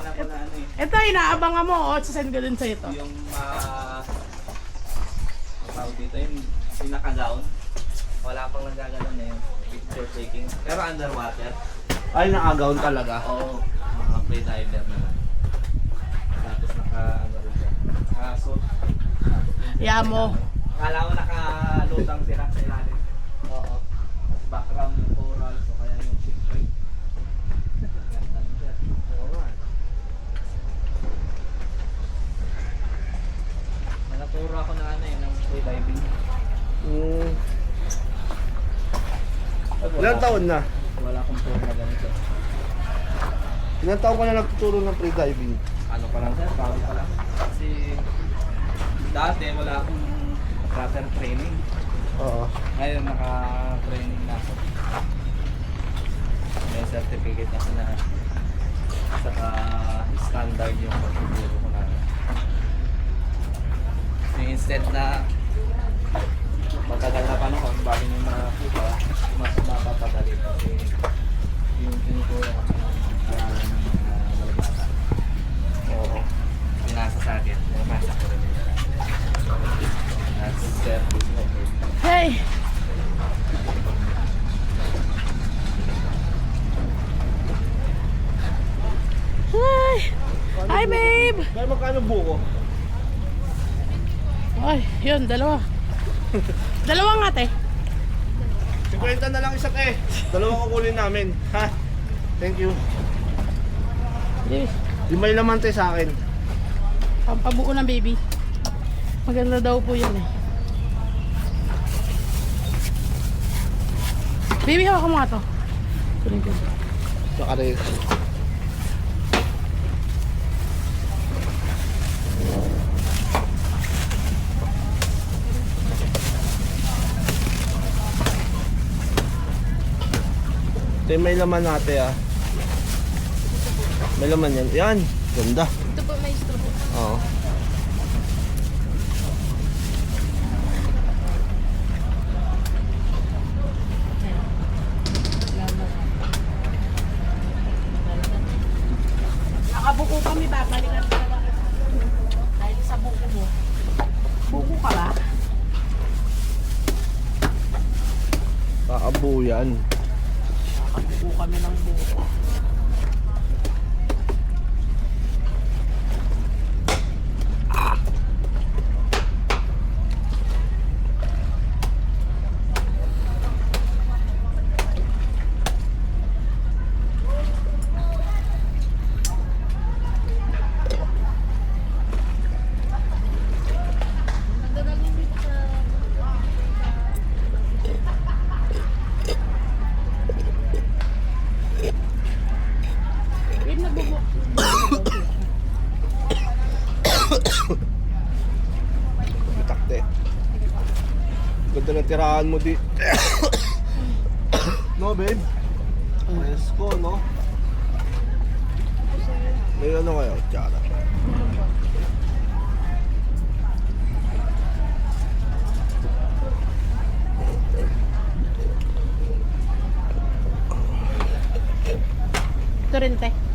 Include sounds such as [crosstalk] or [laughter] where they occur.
pinagdaanan ko na ano eh. Ito, inaabangan mo. O, sasend ko din sa ito. Yung ah... ang tawag dito yung pinaka-gown. Wala pang nagagalaw na yun. Picture taking. Pero underwater. Ay, nakagaon talaga. Oo. mga free diver na lang. Tapos naka... ano rin siya. Naka-suit. Yamo. Akala ko nakalutang sila sa ilalim. Oo. Background yung coral. So kaya yung shipwreck. Ganda siya. Oo nga. Nakaturo ako na ano eh, ng free diving. Mm. Ilang taon na? Wala akong tour na ganito. Ilang taon ka na nagtuturo ng freediving? Ano pa lang sir, bago pa lang. Kasi dati wala akong proper training. Oo. Ngayon naka-training na ako. May certificate ako na saka standard yung pagtuturo ko na. So instead na matagal na panahon bago yung mga kuba, mas mapapadali kasi yung tinuturo ko aralan ng mga balabata. Oo. Pinasa sa akin, nabasa ko rin nila. That's. Hey! Hi! Hi, babe! Kaya magkano buko? Ay, yun, dalawa. [laughs] dalawa nga, te. 50 na lang isa eh. Dalawa kukunin namin. [laughs] Ha? Thank you. Yes. Limay naman tayo sa akin. Pampabuo ng baby. Maganda daw po yan eh. Baby, hawak mo nga to. Kunin ko. Saka rin. Ito yung may laman natin ah. May laman yan. Yan. Ganda. Ito po, may straw. Oo. Nakabuko kami, babalikan ka na. Dahil sa buko mo. Buko ka ba? Kakabu yan. Nakabuko kami ng buko. Ganda ng tirahan mo di. [coughs] no, babe? Presko, no? May ano kayo? Tsara. Ito.